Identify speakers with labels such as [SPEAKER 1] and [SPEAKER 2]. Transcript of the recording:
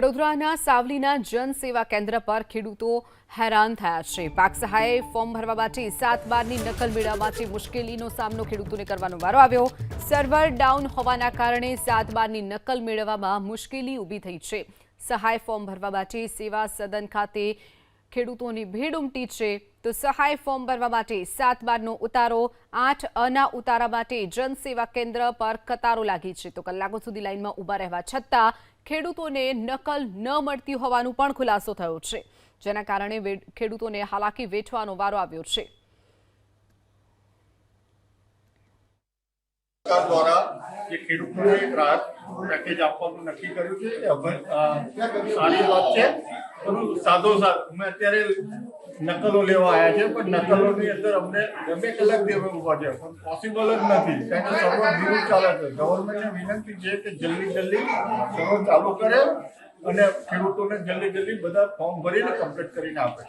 [SPEAKER 1] વડોદરાના સાવલીના જન સેવા કેન્દ્ર પર ખેડૂતો હેરાન થયા છે. પાક સહાય ફોર્મ ભરવા માટે સાત બારની નકલ મેળવવા માટે મુશ્કેલીનો સામનો ખેડૂતોને કરવાનો વારો આવ્યો. સર્વર ડાઉન હોવાના કારણે સાત બારની નકલ મેળવવામાં મુશ્કેલી ઊભી થઈ છે. સહાય ફોર્મ ભરવા માટે સેવા સદન ખાતે ખેડૂતોની ભીડ ઉમટી છે તો સહાય ફોર્મ ભરવા માટે સાત બારનો ઉતારો, આઠ અના ઉતારા માટે જનસેવા કેન્દ્ર પર કતારો લાગી છે. તો કલાકો સુધી લાઇનમાં ઊભા રહેવા છતાં ખેડૂતોને નકલ ન મળતી હોવાનું પણ ખુલાસો થયો છે. જેના કારણે ખેડૂતોને હાલાકી વેઠવાનો વારો આવ્યો છે.
[SPEAKER 2] સરકાર દ્વારા રાહત પેકેજ આપવાનું નક્કી કર્યું છે સારી વાત છે. પરંતુ સાદો સાદ અમે અત્યારે નકલો લેવા આવ્યા છે, પણ નકલોની અંદર અમને બે કલાકથી અમે ઊભા છે, પણ પોસિબલ જ નથી. કારણ કે સર્વર ધીરું ચાલે છે. ગવર્મેન્ટને વિનંતી છે કે જલ્દી જલ્દી સર્વર ચાલુ કરે અને ખેડૂતોને જલ્દી જલ્દી બધા ફોર્મ ભરીને કમ્પ્લીટ કરીને આપે.